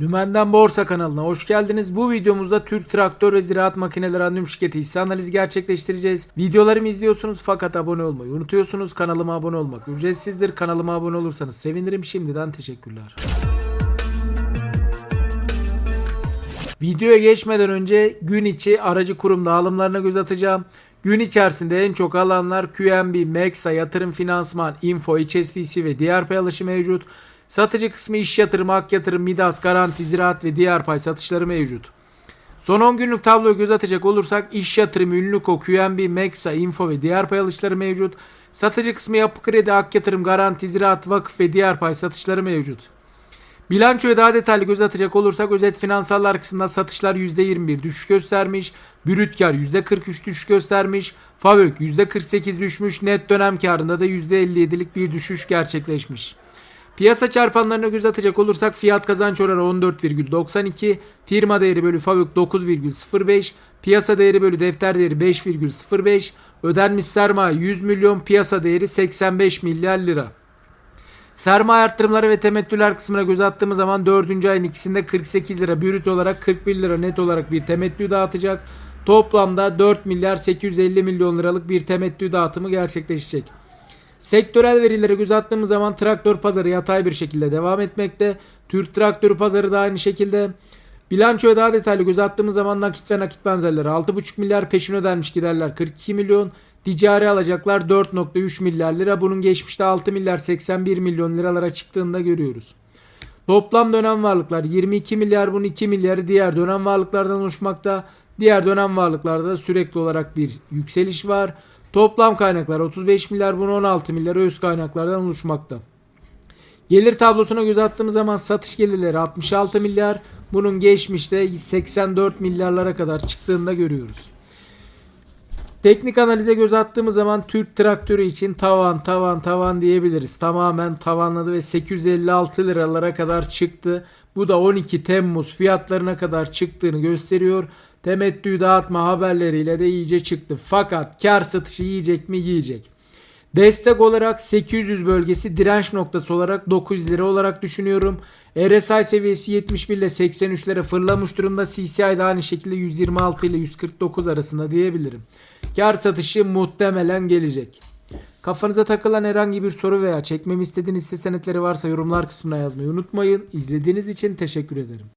Dümenden Borsa kanalına hoş geldiniz. Bu videomuzda Türk Traktör ve Ziraat Makineleri Anonim Şirketi hisse analizi gerçekleştireceğiz. Videolarımı izliyorsunuz fakat abone olmayı unutuyorsunuz. Kanalıma abone olmak ücretsizdir. Kanalıma abone olursanız sevinirim. Şimdiden teşekkürler. Videoya geçmeden önce gün içi aracı kurum dağılımlarına göz atacağım. Gün içerisinde en çok alanlar QNB, Mexa, Yatırım Finansman, Info, HSBC ve pay alışı mevcut. Satıcı kısmı iş yatırım, hak yatırım, Midas, Garanti, Ziraat ve diğer pay satışları mevcut. Son 10 günlük tabloya göz atacak olursak iş yatırımı, Ünlüko, QNB, Mexa, Info ve diğer pay alışları mevcut. Satıcı kısmı yapı kredi, hak yatırım, garanti, ziraat, vakıf ve diğer pay satışları mevcut. Bilançoya daha detaylı göz atacak olursak özet finansallar kısmında satışlar %21 düşüş göstermiş. Brüt kar %43 düşüş göstermiş. Favök %48 düşmüş. Net dönem karında da %57'lik bir düşüş gerçekleşmiş. Piyasa çarpanlarına göz atacak olursak fiyat kazanç oranı 14,92, firma değeri bölü Favök 9,05, piyasa değeri bölü defter değeri 5,05, ödenmiş sermaye 100 milyon, piyasa değeri 85 milyar lira. Sermaye arttırımları ve temettüler kısmına göz attığımız zaman 4. ayın ikisinde 48 lira brüt olarak 41 lira net olarak bir temettü dağıtacak. Toplamda 4 milyar 850 milyon liralık bir temettü dağıtımı gerçekleşecek. Sektörel verilere göz attığımız zaman traktör pazarı yatay bir şekilde devam etmekte. Türk traktörü pazarı da aynı şekilde. Bilançoya daha detaylı göz attığımız zaman nakit ve nakit benzerleri 6,5 milyar peşin ödenmiş giderler 42 milyon. Ticari alacaklar 4.3 milyar lira. Bunun geçmişte 6 milyar 81 milyon liralara çıktığını da görüyoruz. Toplam dönem varlıklar 22 milyar bunun 2 milyarı diğer dönem varlıklardan oluşmakta. Diğer dönem varlıklarda da sürekli olarak bir yükseliş var. Toplam kaynaklar 35 milyar bunun 16 milyar öz kaynaklardan oluşmakta. Gelir tablosuna göz attığımız zaman satış gelirleri 66 milyar. Bunun geçmişte 84 milyarlara kadar çıktığını da görüyoruz. Teknik analize göz attığımız zaman Türk traktörü için tavan tavan tavan diyebiliriz. Tamamen tavanladı ve 856 liralara kadar çıktı. Bu da 12 Temmuz fiyatlarına kadar çıktığını gösteriyor. Temettü dağıtma haberleriyle de iyice çıktı. Fakat kar satışı yiyecek mi? Yiyecek. Destek olarak 800 bölgesi direnç noktası olarak 900 lira olarak düşünüyorum. RSI seviyesi 71 ile 83 lira fırlamış durumda. CCI de aynı şekilde 126 ile 149 arasında diyebilirim. Kar satışı muhtemelen gelecek. Kafanıza takılan herhangi bir soru veya çekmemi istediğiniz hisse senetleri varsa yorumlar kısmına yazmayı unutmayın. İzlediğiniz için teşekkür ederim.